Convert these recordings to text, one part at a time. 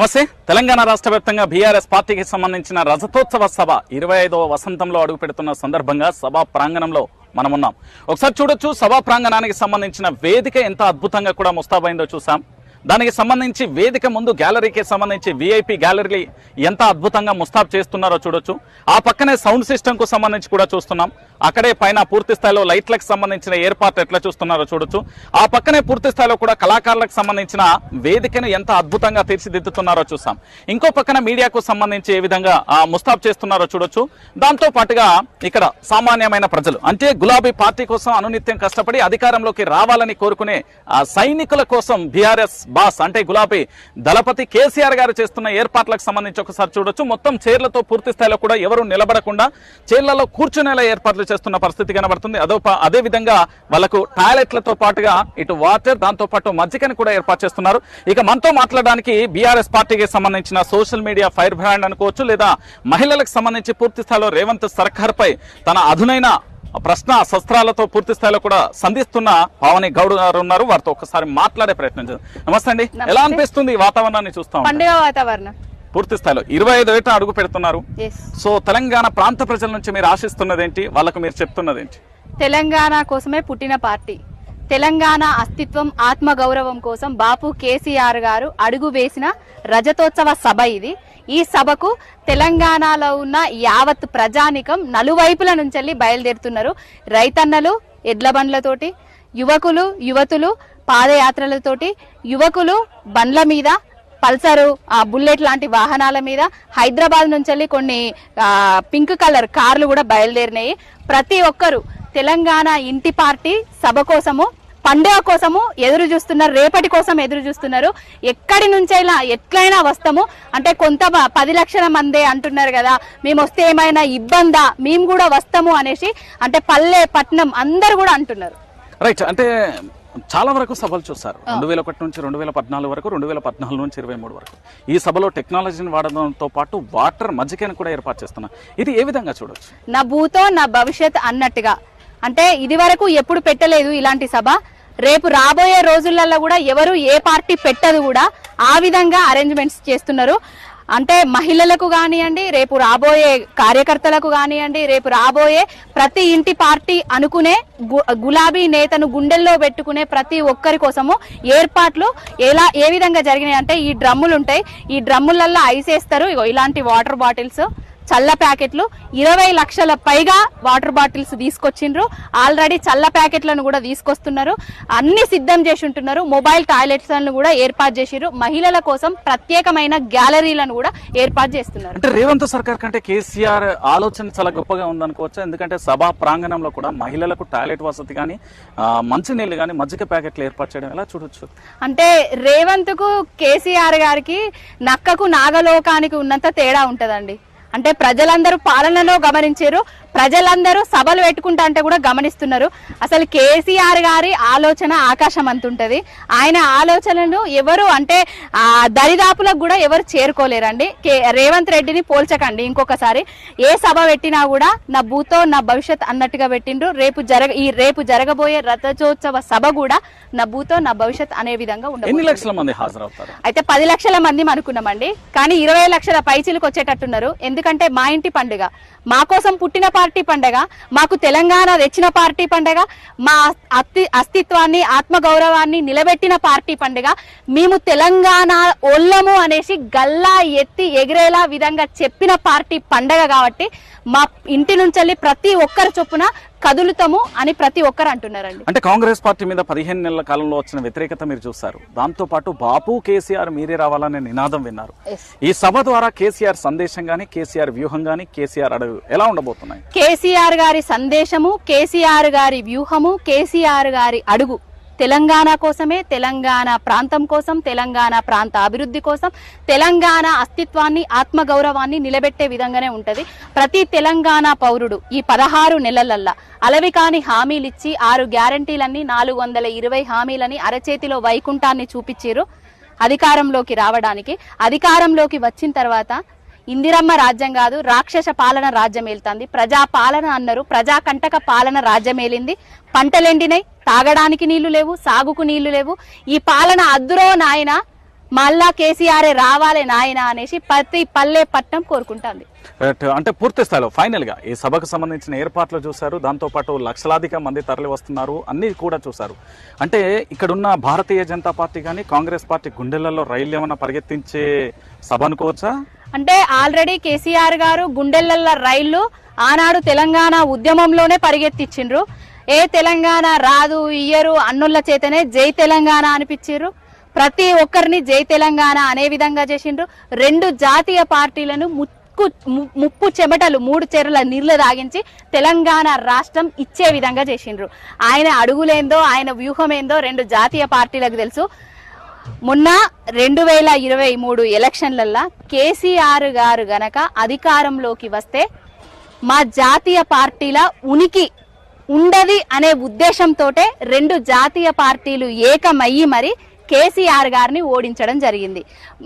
నమస్తే. తెలంగాణ రాష్ట్ర వ్యాప్తంగా బీఆర్ఎస్ పార్టీకి సంబంధించిన రజతోత్సవ సభ ఇరవై ఐదవ వసంతంలో అడుగు పెడుతున్న సందర్భంగా సభా ప్రాంగణంలో మనమున్నాం. ఒకసారి చూడొచ్చు సభా ప్రాంగణానికి సంబంధించిన వేదిక ఎంత అద్భుతంగా కూడా ముస్తాబైందో చూసాం. దానికి సంబంధించి వేదిక ముందు గ్యాలరీకి సంబంధించి విఐపి గ్యాలరీ ఎంత అద్భుతంగా ముస్తాబ్ చేస్తున్నారో చూడొచ్చు. ఆ పక్కనే సౌండ్ సిస్టమ్కు సంబంధించి కూడా చూస్తున్నాం. అక్కడే పైన పూర్తి స్థాయిలో లైట్లకు సంబంధించిన ఏర్పాట్లు ఎట్లా చూస్తున్నారో చూడొచ్చు. ఆ పక్కనే పూర్తి స్థాయిలో కూడా కళాకారులకు సంబంధించిన వేదికను ఎంత అద్భుతంగా తీర్చిదిద్దుతున్నారో చూసాం. ఇంకో పక్కన మీడియాకు సంబంధించి ఏ విధంగా ముస్తాబ్ చేస్తున్నారో చూడొచ్చు. దాంతో పాటుగా ఇక్కడ సామాన్యమైన ప్రజలు అంటే గులాబీ పార్టీ కోసం అనునిత్యం కష్టపడి అధికారంలోకి రావాలని కోరుకునే సైనికుల కోసం బీఆర్ఎస్ బాస్ అంటే గులాబీ. దళపతి కేసీఆర్ గారు చేస్తున్న ఏర్పాట్లకు సంబంధించి ఒకసారి చూడొచ్చు. మొత్తం చైర్లతో పూర్తి స్థాయిలో కూడా ఎవరు నిలబడకుండా చైర్లలో కూర్చునేలా ఏర్పాట్లు చేస్తున్న పరిస్థితి కనబడుతుంది. అదో అదే విధంగా వాళ్ళకు టాయిలెట్లతో పాటుగా ఇటు వాటర్ దాంతో పాటు మజ్జిగని కూడా ఏర్పాటు చేస్తున్నారు. ఇక మనతో మాట్లాడడానికి బీఆర్ఎస్ పార్టీకి సంబంధించిన సోషల్ మీడియా ఫైర్ బ్రాండ్ అనుకోవచ్చు లేదా మహిళలకు సంబంధించి పూర్తి స్థాయిలో రేవంత్ సర్కార్ పై తన అధునైన ప్రశ్న శస్త్రాలతో పూర్తి స్థాయిలో కూడా సంధిస్తున్న పావని గౌడ్ గారు ఉన్నారు. వారితో ఒకసారి మాట్లాడే ప్రయత్నం చేద్దాం. నమస్తే అండి. ఎలా అనిపిస్తుంది ఈ వాతావరణాన్ని చూస్తాం పండుగ వాతావరణం. పూర్తి స్థాయిలో ఇరవై ఐదు ఏట అడుగు పెడుతున్నారు. సో తెలంగాణ ప్రాంత ప్రజల నుంచి మీరు ఆశిస్తున్నదేంటి? వాళ్ళకు మీరు చెప్తున్నదేంటి? తెలంగాణ కోసమే పుట్టిన పార్టీ. తెలంగాణ అస్తిత్వం ఆత్మగౌరవం కోసం బాపు కేసీఆర్ గారు అడుగు వేసిన రజతోత్సవ సభ ఇది. ఈ సభకు తెలంగాణలో ఉన్న యావత్ ప్రజానికం నలువైపుల నుంచి బయలుదేరుతున్నారు. రైతన్నలు ఎడ్ల బండ్లతోటి యువకులు యువతులు పాదయాత్రలతోటి యువకులు బండ్ల మీద పల్సరు ఆ బుల్లెట్ లాంటి వాహనాల మీద హైదరాబాద్ నుంచి కొన్ని పింక్ కలర్ కార్లు కూడా బయలుదేరినాయి. ప్రతి ఒక్కరు తెలంగాణ ఇంటి పార్టీ సభ కోసము పండుగ కోసము ఎదురు చూస్తున్నారు రేపటి కోసం ఎదురు చూస్తున్నారు. ఎక్కడి నుంచైనా ఎట్లయినా వస్తాము. అంటే కొంత పది లక్షల మందే అంటున్నారు కదా మేము వస్తే ఏమైనా ఇబ్బందా మేము కూడా వస్తాము అనేసి అంటే పల్లె పట్నం అందరు కూడా అంటున్నారు. రైట్ అంటే చాలా వరకు సభలు చూస్తారు రెండు వేల ఒకటి నుంచి రెండు వేల పద్నాలుగు వరకు రెండు వేల పద్నాలుగు నుంచి ఇరవై మూడు వరకు. ఈ సభలో టెక్నాలజీని వాడడంతో పాటు వాటర్ మజ్జిగని కూడా ఏర్పాటు చేస్తున్నారు. ఇది ఏ విధంగా చూడొచ్చు? నా భూతో నా భవిష్యత్ అన్నట్టుగా. అంటే ఇది వరకు ఎప్పుడు పెట్టలేదు ఇలాంటి సభ. రేపు రాబోయే రోజులలో కూడా ఎవరు ఏ పార్టీ పెట్టదు కూడా ఆ విధంగా అరేంజ్మెంట్స్ చేస్తున్నారు. అంటే మహిళలకు కానివ్వండి రేపు రాబోయే కార్యకర్తలకు కానివ్వండి రేపు రాబోయే ప్రతి ఇంటి పార్టీ అనుకునే గు- గులాబీ నేతను గుండెల్లో పెట్టుకునే ప్రతి ఒక్కరి కోసము ఏర్పాట్లు ఎలా ఏ విధంగా జరిగినాయి అంటే ఈ డ్రమ్ములు ఉంటాయి ఈ డ్రమ్ములలో ఐసేస్తారు. ఇలాంటి వాటర్ బాటిల్స్. చల్ల ప్యాకెట్లు. ఇరవై లక్షల పైగా వాటర్ బాటిల్స్ తీసుకొచ్చిండ్రు. ఆల్రెడీ చల్ల ప్యాకెట్లను కూడా తీసుకొస్తున్నారు. అన్ని సిద్ధం చేసి ఉంటున్నారు. మొబైల్ టాయిలెట్స్ కూడా ఏర్పాటు చేసిర్రు. మహిళల కోసం ప్రత్యేకమైన గ్యాలరీలను కూడా ఏర్పాటు చేస్తున్నారు. అంటే రేవంత్ సర్కార్ కంటే కేసీఆర్ ఆలోచన చాలా గొప్పగా ఉందనుకోవచ్చు? ఎందుకంటే సభా ప్రాంగణంలో కూడా మహిళలకు టాయిలెట్ వసతి కానీ మంచినీళ్ళు కానీ మజ్జిగ ప్యాకెట్లు ఏర్పాటు చేయడం ఎలా చూడొచ్చు? అంటే రేవంత్కు కేసీఆర్ గారికి నక్కకు నాగలోకానికి ఉన్నంత తేడా ఉంటదండి. అంటే ప్రజలందరూ పాలనలో గమనించారు. ప్రజలందరూ సభలు పెట్టుకుంటా అంటే కూడా గమనిస్తున్నారు. అసలు కేసీఆర్ గారి ఆలోచన ఆకాశం అంతుంటది ఆయన ఆలోచనలు ఎవరు అంటే ఆ దరిదాపులకు కూడా ఎవరు చేరుకోలేరండి. కే- రేవంత్ రెడ్డిని పోల్చకండి ఇంకొకసారి. ఏ సభ పెట్టినా కూడా నా భూతో నా భవిష్యత్ అన్నట్టుగా పెట్టిండ్రు. రేపు జరగ ఈ రేపు జరగబోయే రథోత్సవ సభ కూడా నా భూతో నా భవిష్యత్ అనే విధంగా ఉండదు లక్షల మంది హాజరవుతారు? అయితే పది లక్షల మంది అనుకున్నామండి. కానీ ఇరవై లక్షల పైచీలకు వచ్చేటట్టున్నారు. ఎందుకంటే మా ఇంటి పండుగ. మా కోసం పుట్టిన పార్టీ పండగ మాకు తెలంగాణ తెచ్చిన పార్టీ పండగ మా అస్తి అస్తిత్వాన్ని ఆత్మగౌరవాన్ని నిలబెట్టిన పార్టీ పండగ. మేము తెలంగాణ ఒళ్ళము అనేసి గల్లా ఎత్తి ఎగిరేలా విధంగా చెప్పిన పార్టీ పండగ కాబట్టి మా ఇంటి నుంచి ప్రతి ఒక్కరు చొప్పున కదులుతాము అని ప్రతి ఒక్కరు అంటున్నారండి. అంటే కాంగ్రెస్ పార్టీ మీద పదిహేను నెలల కాలంలో వచ్చిన వ్యతిరేకత మీరు చూస్తారు దాంతో పాటు బాపు కేసీఆర్ మీరే రావాలనే నినాదం విన్నారు. ఈ సభ ద్వారా కేసీఆర్ సందేశం గానీ కేసీఆర్ వ్యూహం గానీ కేసీఆర్ అడుగు ఎలా ఉండబోతున్నాయి? కేసీఆర్ గారి సందేశము కేసీఆర్ గారి వ్యూహము కేసీఆర్ గారి అడుగు తెలంగాణ కోసమే తెలంగాణ ప్రాంతం కోసం తెలంగాణ ప్రాంత అభివృద్ధి కోసం తెలంగాణ అస్తిత్వాన్ని ఆత్మగౌరవాన్ని నిలబెట్టే విధంగానే ఉంటుంది. ప్రతి తెలంగాణ పౌరుడు ఈ పదహారు నెలలల్లా అలవి కాని హామీలిచ్చి ఆరు గ్యారంటీలన్నీ నాలుగు వందల ఇరవై హామీలని అరచేతిలో వైకుంఠాన్ని చూపించారు అధికారంలోకి రావడానికి. అధికారంలోకి వచ్చిన తర్వాత ఇందిరమ్మ రాజ్యం కాదు రాక్షస పాలన రాజ్యం ఏలుతుంది. ప్రజా పాలన అన్నారు ప్రజాకంటక పాలన రాజ్యం ఏలింది. పంటలెండినాయి తాగడానికి నీళ్ళు లేవు సాగుకు నీళ్ళు లేవు. ఈ పాలన అద్దురో నాయన మళ్ళా కేసీఆర్ రావాలి నాయన అనేసి ప్రతి పల్లె పట్టణం కోరుకుంటుంది. అంటే పూర్తి స్థాయిలో ఫైనల్గా ఈ సభకు సంబంధించిన ఏర్పాట్లు చూశారు. దాంతో పాటు లక్షలాదిగా మంది తరలి వస్తున్నారు. అన్ని కూడా చూశారు. అంటే ఇక్కడున్న భారతీయ జనతా పార్టీ కానీ కాంగ్రెస్ పార్టీ గుండెలలో రైలు ఏమైనా పరిగెత్తించే సభ అనుకోవచ్చా? అంటే ఆల్రెడీ కేసీఆర్ గారు గుండెలల్ల రైళ్ళు ఆనాడు తెలంగాణ ఉద్యమంలోనే పరిగెత్తిచ్చిండ్రు. ఏ తెలంగాణ రాదు ఇయ్యరు అన్నుల చేతనే జై తెలంగాణ అనిపించారు ప్రతి ఒక్కరిని జై తెలంగాణ అనే విధంగా చేసిండ్రు. రెండు జాతీయ పార్టీలను ముక్కు ముప్పు చెమటలు మూడు చెరల నీళ్ళు తాగించి తెలంగాణ రాష్ట్రం ఇచ్చే విధంగా చేసిండ్రు. ఆయన అడుగులేందో ఆయన వ్యూహమేందో రెండు జాతీయ పార్టీలకు తెలుసు. మొన్న రెండు వేల ఇరవై మూడు ఎలక్షన్లల్లో కేసీఆర్ గారు గనక అధికారంలోకి వస్తే మా జాతీయ పార్టీల ఉనికి ఉండది అనే ఉద్దేశంతో రెండు జాతీయ పార్టీలు ఏకమయ్యి మరి కేసీఆర్ గారిని ఓడించడం జరిగింది.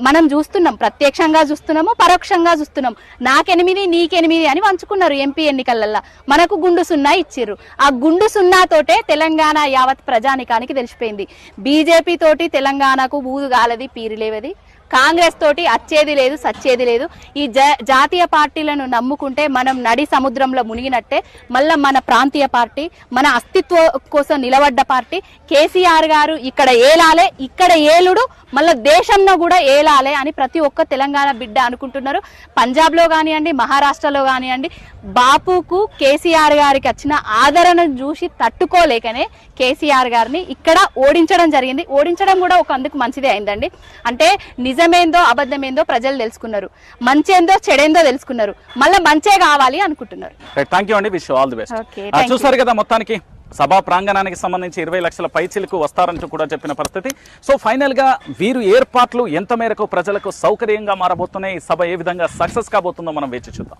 మనం చూస్తున్నాం ప్రత్యక్షంగా చూస్తున్నాము పరోక్షంగా చూస్తున్నాం. నాకెనిమిది నీకెనిమిది అని వంచుకున్నారు ఎంపీ ఎన్నికలల్లో. మనకు గుండు సున్నా ఇచ్చిర్రు. ఆ గుండు సున్నాతోటే తెలంగాణ యావత్ ప్రజానికానికి తెలిసిపోయింది. బీజేపీ తోటి తెలంగాణకు బూదు గాలది పీరిలేవది? కాంగ్రెస్ తోటి అచ్చేది లేదు సచ్చేది లేదు. ఈ జాతీయ పార్టీలను నమ్ముకుంటే మనం నడి సముద్రంలో మునిగినట్టే. మళ్ళా మన ప్రాంతీయ పార్టీ మన అస్తిత్వ కోసం నిలబడ్డ పార్టీ. కేసీఆర్ గారు ఇక్కడ ఏలాలే ఇక్కడ ఏలుడు మళ్ళా దేశంలో కూడా ఏలాలే అని ప్రతి ఒక్క తెలంగాణ బిడ్డ అనుకుంటున్నారు. పంజాబ్లో కానివ్వండి మహారాష్ట్రలో కానివ్వండి బాపుకు కేసీఆర్ గారికి వచ్చిన ఆదరణను చూసి తట్టుకోలేకనే కేసీఆర్ గారిని ఇక్కడ ఓడించడం జరిగింది. ఓడించడం కూడా ఒక అందుకు మంచిదే అయిందండి. అంటే నిజమేందో అబద్ధమేందో ప్రజలు తెలుసుకున్నారు. మంచేందో చెడేందో తెలుసుకున్నారు. మళ్ళీ మంచే కావాలి అనుకుంటున్నారు. థ్యాంక్ యూ అండి. Wish all the best. చూసారు కదా మొత్తానికి సభా ప్రాంగణానికి సంబంధించి ఇరవై లక్షల పైచిలకు వస్తారంటూ కూడా చెప్పిన పరిస్థితి. సో ఫైనల్గా వీరు ఏర్పాట్లు ఎంత మేరకు ప్రజలకు సౌకర్యంగా మారబోతున్నాయి సభ ఏ విధంగా సక్సెస్ కాబోతుందో మనం వేచి చూద్దాం.